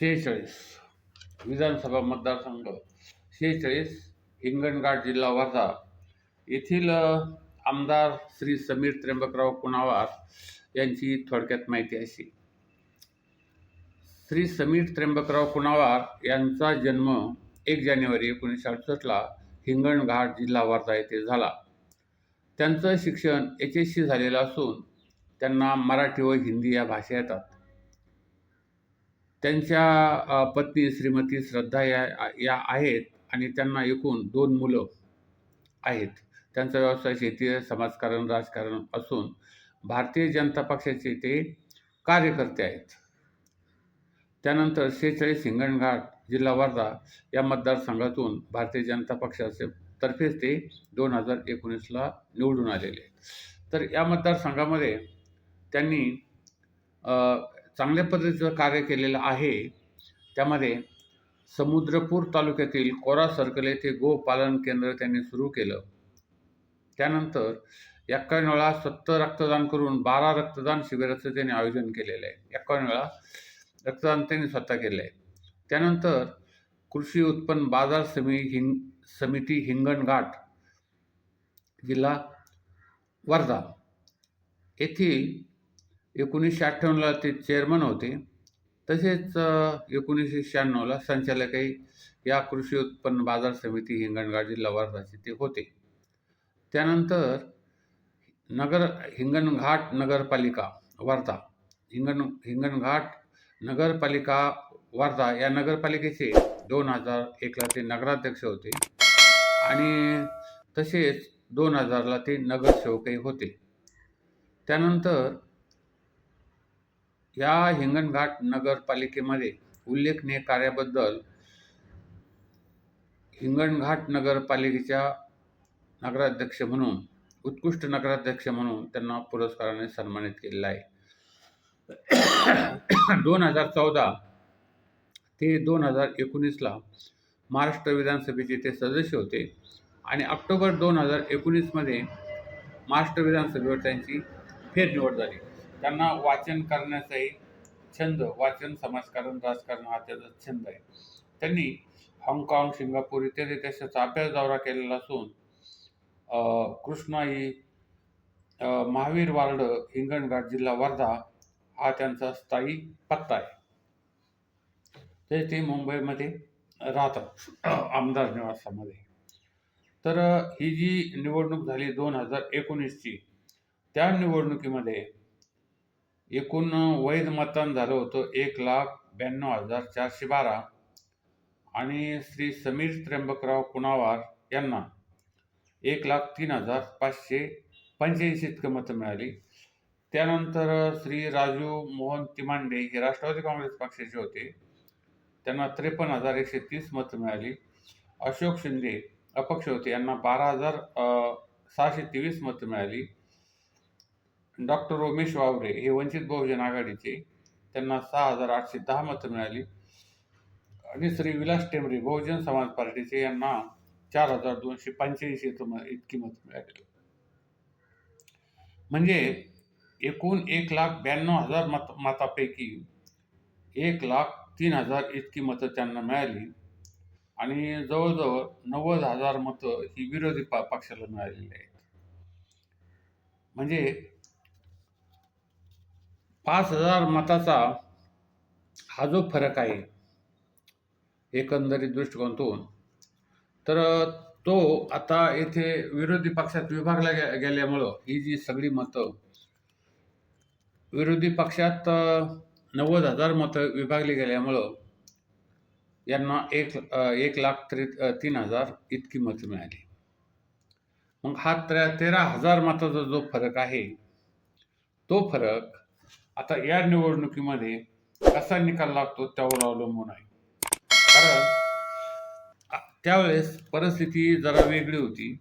शेहेचाळीस. विधानसभा मतदारसंघ शेहेचाळीस हिंगणघाट जिल्हा वर्धा. येथील आमदार श्री समीर त्र्यंबकराव कुणावार यांची थोडक्यात माहिती अशी. श्री समीर त्र्यंबकराव कुणावार यांचा जन्म एक जानेवारी एकोणीसशे अडुसष्टला हिंगणघाट जिल्हा वर्धा येथे झाला. त्यांचं शिक्षण एच एस सी झालेलं असून त्यांना मराठी व हिंदी या भाषा येतात. त्यांच्या पत्नी श्रीमती श्रद्धा या या आहेत आणि त्यांना एकूण दोन मुलं आहेत. त्यांचा व्यवसाय शेती समाजकारण राजकारण असून भारतीय जनता पक्षाचे ते कार्यकर्ते आहेत. त्यानंतर शेहेचाळीस हिंगणघाट जिल्हा वर्धा या मतदारसंघातून भारतीय जनता पक्षाचे तर्फेच ते दोन हजार एकोणीसला निवडून आलेले आहेत. तर या मतदारसंघामध्ये त्यांनी चांगल्या पद्धतीचं कार्य केलेलं आहे. त्यामध्ये समुद्रपूर तालुक्यातील कोरा सर्कल येथे गोपालन केंद्र त्यांनी सुरू केलं. त्यानंतर एक्कावन्न वेळा सत्तर रक्तदान करून बारा रक्तदान शिबिराचं त्यांनी आयोजन केलेलं आहे. एक्कावन्न वेळा रक्तदान त्यांनी स्वतः केलं आहे. त्यानंतर कृषी उत्पन्न बाजार समी हिंग समिती हिंगणघाट जिल्हा वर्धा येथील एकोणीसशे अठ्ठ्याण्णवला ते चेअरमन होते. तसेच एकोणीसशे शहाण्णवला संचालकही या कृषी उत्पन्न बाजार समिती हिंगणघाट जिल्हा वर्धाचे ते होते. त्यानंतर नगर हिंगणघाट नगरपालिका वर्धा हिंगण हिंगणघाट नगरपालिका वर्धा या नगरपालिकेचे दोन हजार एकला ते नगराध्यक्ष होते आणि तसेच दोन हजारला ते नगरसेवकही होते. त्यानंतर या हिंगणघाट नगरपालिकेमध्ये उल्लेखनीय कार्याबद्दल हिंगणघाट नगरपालिकेच्या नगराध्यक्ष म्हणून उत्कृष्ट नगराध्यक्ष म्हणून त्यांना पुरस्काराने सन्मानित केलेलं आहे. दोन हजार चौदा ते दोन हजार एकोणीसला महाराष्ट्र विधानसभेचे ते सदस्य होते आणि ऑक्टोबर दोन हजार एकोणीसमध्ये महाराष्ट्र विधानसभेवर त्यांची फेरनिवड झाली. त्यांना वाचन करण्याचाही छंद वाचन समाजकारण राजकारण हा त्याचा छंद आहे. त्यांनी हाँगकाँग सिंगापूर इत्यादी देशाचा अभ्यास दौरा केलेला असून कृष्णाई महावीर वार्ड हिंगणघाट जिल्हा वर्धा हा त्यांचा स्थायी पत्ता आहे. ते ते मुंबईमध्ये राहतात आमदार निवासामध्ये. तर ही जी निवडणूक झाली दोन हजार एकोणीसची त्या निवडणुकीमध्ये एकूण वैध मतदान झालं होतं एक लाख ब्याण्णव हजार चारशे बारा. आणि श्री समीर त्र्यंबकराव कुणावार यांना एक लाख तीन हजार पाचशे पंच्याऐंशी इतकं मतं मिळाली. त्यानंतर श्री राजू मोहन तिमांडे हे राष्ट्रवादी काँग्रेस पक्षाचे होते. त्यांना त्रेपन्न हजार एकशे तीस मतं मिळाली. अशोक शिंदे अपक्ष होते यांना बारा हजार सहाशे तेवीस मतं मिळाली. डॉक्टर उमेश वावरे हे वंचित बहुजन आघाडीचे त्यांना सहा हजार आठशे दहा मतं मिळाली. आणि श्री विलास टेंबरे बहुजन समाज पार्टीचे यांना चार हजार दोनशे पंच्याऐंशी इतकी मतं मिळाली. म्हणजे एकूण एक लाख ब्याण्णव हजार मत मतापैकी एक लाख तीन हजार इतकी मतं त्यांना मिळाली. आणि जवळजवळ नव्वद हजार मतं ही विरोधी पक्षाला मिळालेली आहेत. म्हणजे पाच हजार मताचा हा जो फरक आहे एकंदरीत दृष्टिकोनातून तर तो आता येथे विरोधी पक्षात विभागला गे गेल्यामुळं ही जी सगळी मतं विरोधी पक्षात नव्वद हजार मतं विभागली गेल्यामुळं यांना एक एक लाख त्रे तीन हजार इतकी मतं मिळाली. मग हा त्रे तेरा हजार मताचा जो फरक आहे तो फरक आता या निवडणुकीमध्ये कसा निकाल लागतो त्यावर अवलंबून आहे. कारण त्यावेळेस परिस्थिती जरा वेगळी होती.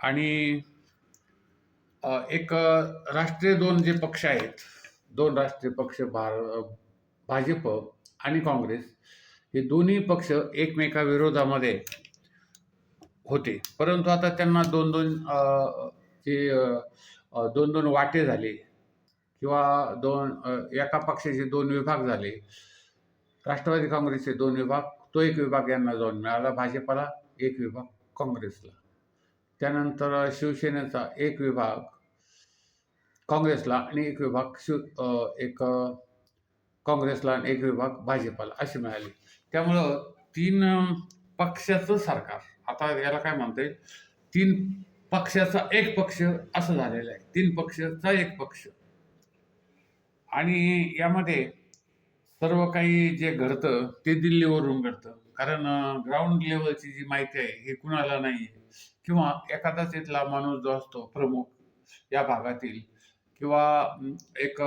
आणि एक राष्ट्रीय दोन जे पक्ष आहेत दोन राष्ट्रीय पक्ष भार भाजप आणि काँग्रेस हे दोन्ही पक्ष एकमेकाविरोधामध्ये होते. परंतु आता त्यांना दोन दोन जे दोन दोन वाटे झाले. किंवा दोन एका पक्षाचे दोन विभाग झाले. राष्ट्रवादी काँग्रेसचे दोन विभाग तो एक विभाग यांना जाऊन मिळाला भाजपाला एक विभाग काँग्रेसला. त्यानंतर शिवसेनेचा एक विभाग काँग्रेसला आणि एक विभाग शिव एक काँग्रेसला आणि एक विभाग भाजपाला असे मिळाले. त्यामुळं तीन पक्षाचं सरकार आता याला काय म्हणता येईल? तीन पक्षाचा एक पक्ष असं झालेलं आहे. तीन पक्षाचा एक पक्ष. आणि यामध्ये सर्व काही जे घडतं ते दिल्लीवरून घडतं. कारण ग्राउंड लेवलची जी माहिती आहे हे कुणाला नाही आहे किंवा एखादाच इथला माणूस जो असतो प्रमुख या भागातील किंवा एक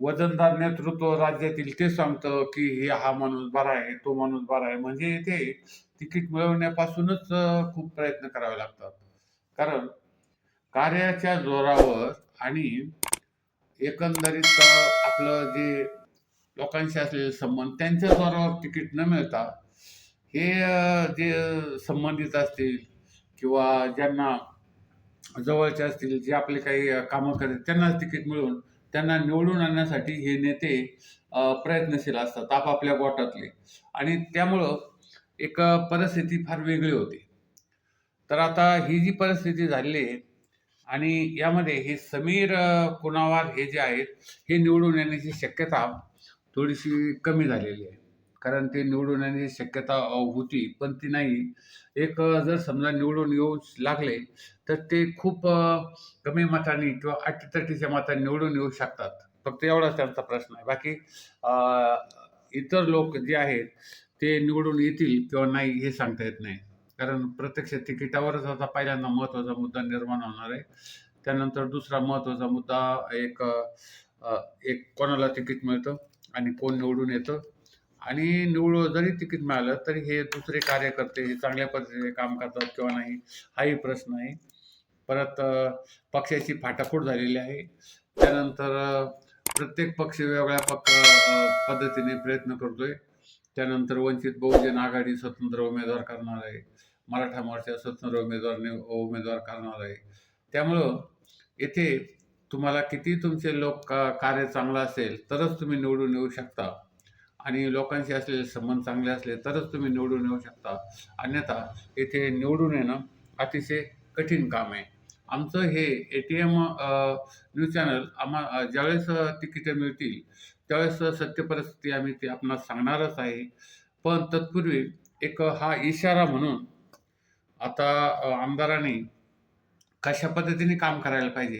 वजनदार नेतृत्व राज्यातील ते सांगतं की हे हा माणूस बरा आहे तो माणूस बरा आहे. म्हणजे इथे तिकीट मिळवण्यापासूनच खूप प्रयत्न करावे लागतात. कारण कार्याच्या जोरावर आणि एकंदरीत आपलं जे लोकांशी असलेले संबंध त्यांच्या जोरावर तिकीट न मिळता हे जे संबंधित असतील किंवा ज्यांना जवळचे असतील जे आपले काही कामं करतात त्यांनाच तिकीट मिळवून त्यांना निवडून आणण्यासाठी हे नेते प्रयत्नशील असतात आपापल्या गोटातले. आणि त्यामुळं एक परिस्थिती फार वेगळी होती. तर आता ही जी परिस्थिती झालेली आहे आणि यामध्ये हे समीर कुणावार हे जे आहेत हे निवडून येण्याची शक्यता थोडीशी कमी झालेली आहे. कारण ते निवडून येण्याची शक्यता होती पण ती नाही. एक जर समजा निवडून येऊ लागले तर ते खूप कमी मतांनी किंवा अटीतटीच्या मतांनी निवडून येऊ शकतात. फक्त एवढाच त्यांचा प्रश्न आहे. बाकी इतर लोक जे आहेत ते निवडून येतील किंवा नाही हे सांगता येत नाही. कारण प्रत्यक्ष तिकिटावरच आता पहिल्यांदा महत्त्वाचा मुद्दा निर्माण होणार आहे. त्यानंतर दुसरा महत्त्वाचा मुद्दा एक एक कोणाला तिकीट मिळतं आणि कोण निवडून येतं. आणि निवड जरी तिकीट मिळालं तरी हे दुसरे कार्यकर्ते हे चांगल्या पद्धतीने काम करतात किंवा नाही हाही प्रश्न आहे. परत पक्षाची फाटाफूट झालेली आहे. त्यानंतर प्रत्येक पक्ष वेगळ्या पक्ष पद्धतीने प्रयत्न करतोय. त्यानंतर वंचित बहुजन आघाडी स्वतंत्र उमेदवार करणार आहे. मराठा मोर्चा स्वतंत्र उमेदवार उमेदवार करणार आहे. त्यामुळं येथे तुम्हाला किती तुमचे लोक का- कार्य चांगलं असेल तरच तुम्ही निवडून येऊ शकता. आणि लोकांशी असलेले संबंध चांगले असले तरच तुम्ही निवडून येऊ शकता. अन्यथा येथे निवडून येणं अतिशय कठीण काम आहे. आमचं हे A T M news channel आम्हा ज्यावेळेस तिकिटं मिळतील त्यावेळेस सत्य परिस्थिती आम्ही ते आपणास सांगणारच आहे. पण तत्पूर्वी एक हा इशारा म्हणून आता आमदारांनी कशा पद्धतीने काम करायला पाहिजे?